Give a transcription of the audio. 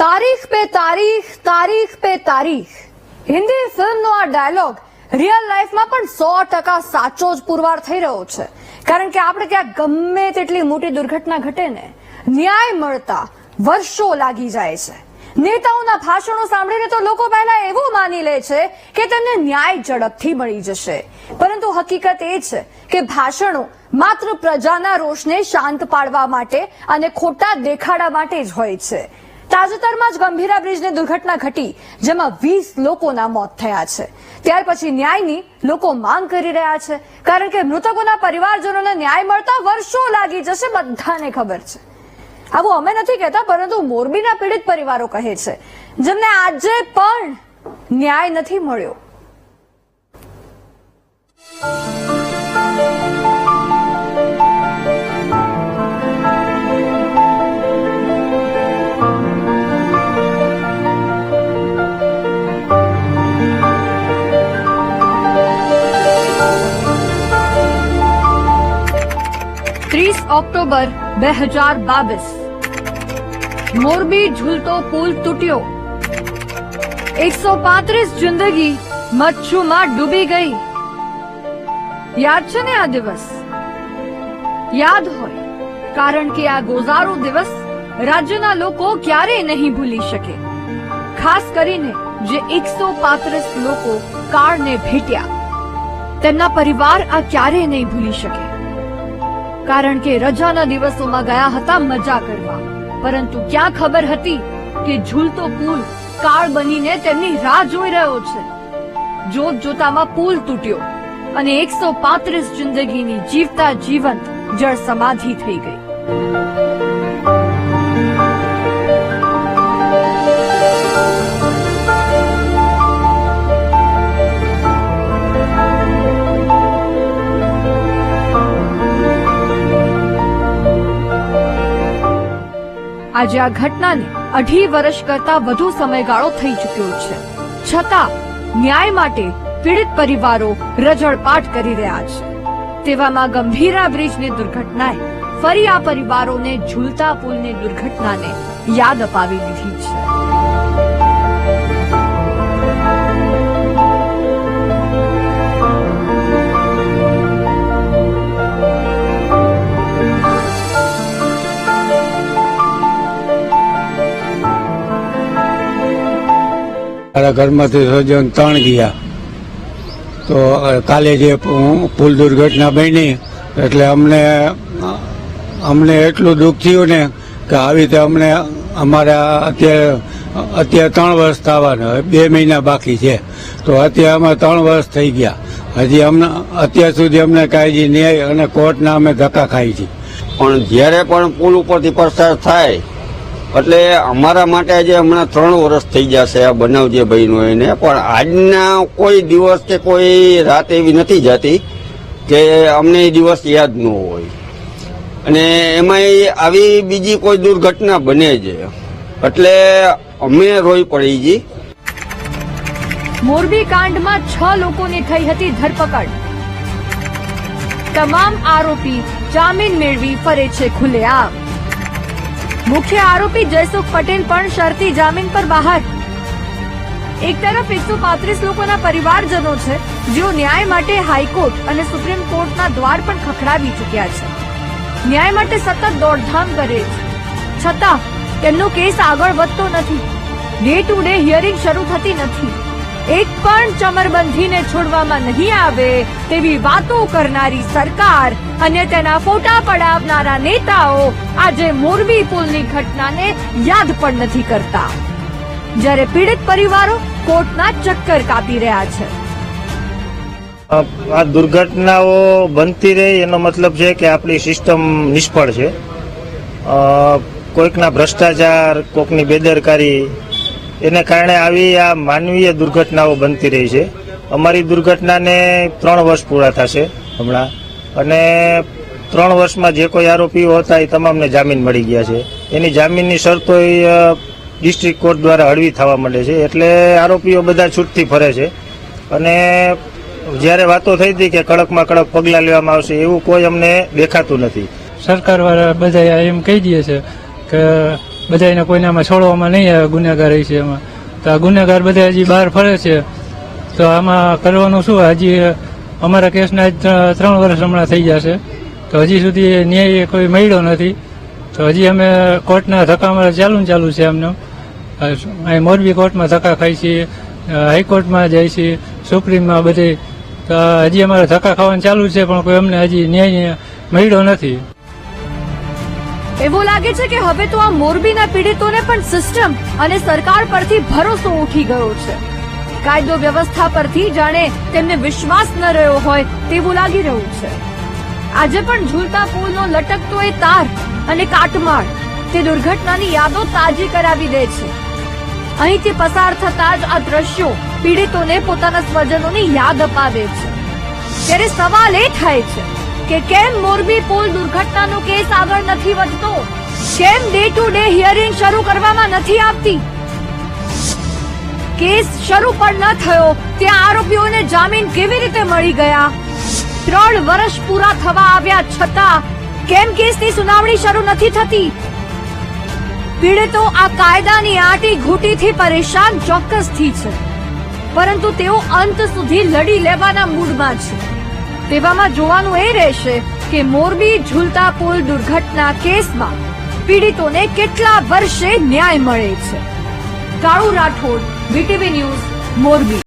તારીખ પે તારીખ તારીખ પે તારીખ. હિન્દી ફિલ્મનો આ ડાયલોગ રિયલ લાઈફમાં પણ સો ટકા સાચો જ પુરવાર થઈ રહ્યો છે. કારણ કે આપણે ત્યાં ગમે તેટલી મોટી દુર્ઘટના ઘટે ને, ન્યાય મળતા વર્ષો લાગી જાય છે. નેતાઓના ભાષણો સાંભળીને તો લોકો પહેલા એવું માની લે છે કે તેમને ન્યાય ઝડપથી મળી જશે. પરંતુ હકીકત એ છે કે ભાષણો માત્ર પ્રજાના રોષને શાંત પાડવા માટે અને ખોટા દેખાડા માટે જ હોય છે. તાજેતરમાં જ ગંભીરા બ્રિજની દુર્ઘટના ઘટી, જેમાં વીસ લોકોના મોત થયા છે. ત્યાર પછી ન્યાયની લોકો માંગ કરી રહ્યા છે, કારણ કે મૃતકોના પરિવારજનોને ન્યાય મળતા વર્ષો લાગી જશે, બધાને ખબર છે. આવું અમે નથી કહેતા, પરંતુ મોરબીના પીડિત પરિવારો કહે છે. જેમને આજે પણ ન્યાય નથી મળ્યો. ઓક્ટોબર બે હજાર બાવીસ મોરબી ઝૂલતો પુલ તૂટ્યો એકસો પાંત્રીસ જિંદગી મચ્છુમાં ડૂબી ગઈ યાદ છે ને આ દિવસ યાદ હોય કારણ કે આ ગોઝારો દિવસ રાજ્યના લોકો ક્યારેય નહીં ભૂલી શકે ખાસ કરીને જે એકસો પાંત્રીસ લોકો કાળને ભેટ્યા તેમના પરિવાર આ ક્યારેય નહીં ભૂલી શકે કારણ કે રજાના દિવસોમાં ગયા હતા મજા કરવા. પરંતુ ક્યાં ખબર હતી કે ઝૂલતો પુલ કાળ બનીને તેમની રાહ જોઈ રહ્યો છે. જોત જોતામાં પુલ તૂટ્યો અને એકસો પાંત્રીસ જિંદગીની જીવતા જીવંત જળ સમાધિ થઈ ગઈ. આજે આ ઘટનાને અઢી વર્ષ કરતા વધુ સમયગાળો થઈ ચૂક્યો છે. છતાં, ન્યાય માટે પીડિત પરિવારો રજળપાટ કરી રહ્યા છે. તેવામાં ગંભીરા બ્રિજની દુર્ઘટનાએ ફરી આ પરિવારોને ઝૂલતા પુલની દુર્ઘટનાને યાદ અપાવી દીધી છે. મારા ઘરમાંથી સજ્જન ત્રણ ગયા. તો કાલે જે પુલ દુર્ઘટના બની, એટલે અમને અમને એટલું દુઃખ થયું ને કે આવી રીતે અમને અમારા અત્યારે અત્યારે ત્રણ વર્ષ થવાના, બે મહિના બાકી છે. તો અત્યારે અમે ત્રણ વર્ષ થઈ ગયા. હજી અમને, અત્યાર સુધી અમને કાયજી નહીં અને કોર્ટના અમે ધક્કા ખાઈ છીએ પણ જ્યારે પણ પુલ ઉપરથી પસાર થાય એટલે અમારા માટે આજે હમણાં ત્રણ વર્ષ થઈ જશે આ બનાવ જે ભાઈનો એને. પણ આજના કોઈ દિવસ કે કોઈ રાત એવી નથી જતી કે અમને એ દિવસ યાદ ન હોય. અને એમાં આવી બીજી કોઈ દુર્ઘટના બને છે. એટલે અમે રોઈ પડી જી. મોરબી કાંડમાં છ લોકોની થઈ હતી ધરપકડ. તમામ આરોપી જામીન મેળવી ફરે છે ખુલ્લેઆમ. મુખ્ય આરોપી જયસુખ પટેલ પણ શરતી જામીન પર બહાર. એક તરફ એકસો પાંત્રીસ લોકોના પરિવારજનો છે, જેઓ ન્યાય માટે હાઈકોર્ટ અને સુપ્રીમ કોર્ટના દ્વાર પણ ખખડાવી ચૂક્યા છે. ન્યાય માટે સતત દોડધામ કરે છે. છતાં, તેમનો કેસ આગળ વધતો નથી. ડે ટુ ડે હિયરિંગ શરૂ થતી નથી. એક પણ ચમરબંધીને છોડવામાં નહીં આવે તેવી વાતો કરનારી સરકાર અને તેના ફોટા પડાવનારા નેતાઓ આજે મોરબી પુલની ઘટનાને યાદ પણ નથી કરતા. જ્યારે પીડિત પરિવારો કોર્ટના ચક્કર કાપી રહ્યા છે. આ દુર્ઘટનાઓ બનતી રહે એનો મતલબ છે કે આપણી સિસ્ટમ નિષ્ફળ છે. કોઈકના ભ્રષ્ટાચાર કોઈકની બેદરકારી એને કારણે આવી આ માનવીય દુર્ઘટનાઓ બનતી રહી છે. અમારી દુર્ઘટનાને ત્રણ વર્ષ પૂરા થશે હમણાં. અને ત્રણ વર્ષમાં જે કોઈ આરોપીઓ હતા એ તમામને જામીન મળી ગયા છે. એની જામીનની શરતો ડિસ્ટ્રિક્ટ કોર્ટ દ્વારા હળવી થવા માંડે છે. એટલે આરોપીઓ બધા છૂટથી ફરે છે. અને જ્યારે વાતો થઈ હતી કે કડકમાં કડક પગલાં લેવામાં આવશે, એવું કોઈ અમને દેખાતું નથી. સરકાર વાળા બધા એમ કહી દે છે કે બધા એને આમાં છોડવામાં નહીં આવે, ગુનેગાર છે એમાં. તો આ ગુનેગાર બધા હજી બહાર ફરે છે. તો આમાં કરવાનું શું? હજી અમારા કેસના ત્રણ વર્ષ હમણાં થઈ જશે. તો હજી સુધી ન્યાય કોઈ મળ્યો નથી. તો હજી અમે કોર્ટના ધક્કા અમારા ચાલુ ચાલુ છે અમને અહીં મોરબી કોર્ટમાં ધક્કા ખાઈ છીએ હાઈકોર્ટમાં જાય છીએ સુપ્રીમમાં બધે. તો હજી અમારે ધક્કા ખાવાનું ચાલુ છે, પણ કોઈ અમને હજી ન્યાય મળ્યો નથી. એવું લાગે છે કે હવે તો આ મોરબીના પીડિતોને પણ સિસ્ટમ અને સરકાર પરથી ભરોસો ઉઠી ગયો છે. કાયદો વ્યવસ્થા પરથી જાણે તેમને વિશ્વાસ ન રહ્યો હોય તેવું લાગી રહ્યું છે. આજે પણ ઝૂલતા પુલનો લટકતો એ તાર અને કાટમાળ તે દુર્ઘટનાની યાદો તાજી કરાવી દે છે. અહીંથી પસાર થતા જ આ દ્રશ્યો પીડિતોને પોતાના સ્વજનોની યાદ અપાવે છે. ત્યારે સવાલ એ થાય છે કે કેમ મોરબી પુલ દુર્ઘટનાનો કેસ આગળ નથી વધતો? કેમ ડે ટુ ડે હિયરિંગ શરૂ કરવામાં નથી આવતી? કેસ શરૂ પણ ન થયો, ત્યાં આરોપીઓને જામીન કેવી રીતે મળી ગયા? ત્રણ વર્ષ પૂરા થવા આવ્યા છતાં, કેમ કેસની સુનાવણી શરૂ નથી થતી? પીડિતો આ કાયદાની આટી ઘૂંટીથી પરેશાન ચોક્કસથી છે. પરંતુ તેઓ અંત સુધી લડી લેવાના મૂડમાં છે. તેવામાં જોવાનું એ રહેશે કે મોરબી ઝૂલતા પુલ દુર્ઘટના કેસમાં પીડિતોને કેટલા વર્ષે ન્યાય મળે છે. Kalu Rathod VTV news Morbi.